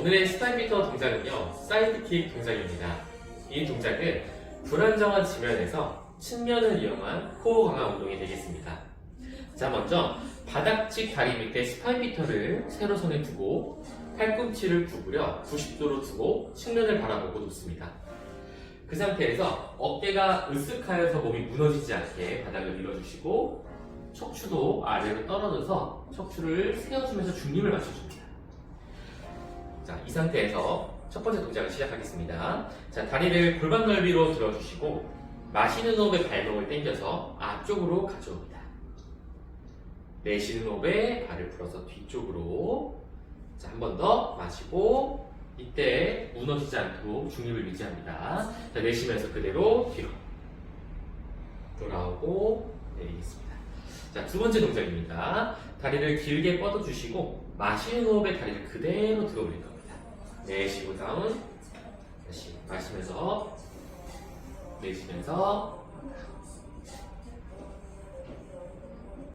오늘의 스타이비터 동작은요, 사이드킥 동작입니다. 이 동작은 불안정한 지면에서 측면을 이용한 코어 강화 운동이 되겠습니다. 자, 먼저 바닥직 다리 밑에 스파이비터를 세로선에 두고 팔꿈치를 구부려 90도로 두고 측면을 바라보고 놓습니다. 그 상태에서 어깨가 으쓱하여서 몸이 무너지지 않게 바닥을 밀어주시고 척추도 아래로 떨어져서 척추를 세워주면서 중림을 맞춰줍니다. 자, 이 상태에서 첫 번째 동작을 시작하겠습니다. 자, 다리를 골반 넓이로 들어주시고 마시는 호흡에 발목을 당겨서 앞쪽으로 가져옵니다. 내쉬는 호흡에 발을 풀어서 뒤쪽으로 자, 한 번 더 마시고 이때 무너지지 않도록 중립을 유지합니다. 자, 내쉬면서 그대로 뒤로 돌아오고 내리겠습니다. 자, 두 번째 동작입니다. 다리를 길게 뻗어주시고 마시는 호흡에 다리를 그대로 들어 올릴 겁니다. 내쉬고 다운 다시 마시면서 내쉬면서